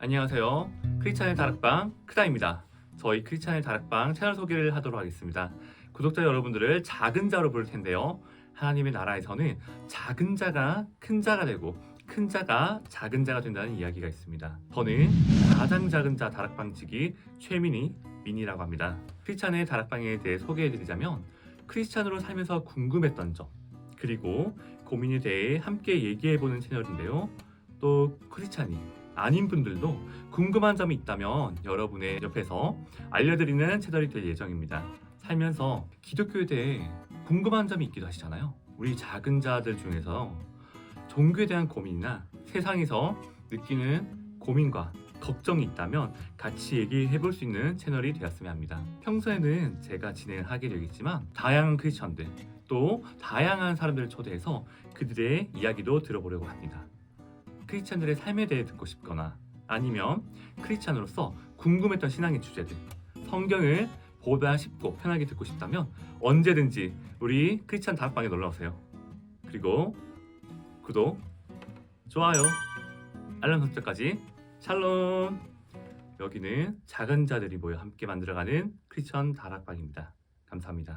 안녕하세요. 크리스찬의 다락방 크다입니다. 저희 크리스찬의 다락방 채널 소개를 하도록 하겠습니다. 구독자 여러분들을 작은 자로 부를 텐데요. 하나님의 나라에서는 작은 자가 큰 자가 되고 큰 자가 작은 자가 된다는 이야기가 있습니다. 저는 가장 작은 자 다락방치기 최민희 민이라고 합니다. 크리스찬의 다락방에 대해 소개해드리자면 크리스찬으로 살면서 궁금했던 점 그리고 고민에 대해 함께 얘기해보는 채널인데요. 또 크리스찬이 아닌 분들도 궁금한 점이 있다면 여러분의 옆에서 알려드리는 채널이 될 예정입니다. 살면서 기독교에 대해 궁금한 점이 있기도 하시잖아요. 우리 작은 자들 중에서 종교에 대한 고민이나 세상에서 느끼는 고민과 걱정이 있다면 같이 얘기해 볼 수 있는 채널이 되었으면 합니다. 평소에는 제가 진행을 하게 되겠지만 다양한 크리스천들 또 다양한 사람들을 초대해서 그들의 이야기도 들어보려고 합니다. 크리스찬들의 삶에 대해 듣고 싶거나 아니면 크리스찬으로서 궁금했던 신앙의 주제들 성경을 보다 쉽고 편하게 듣고 싶다면 언제든지 우리 크리스찬 다락방에 놀러 오세요. 그리고 구독, 좋아요, 알람 설정까지 샬롬. 여기는 작은 자들이 모여 함께 만들어가는 크리스천 다락방입니다. 감사합니다.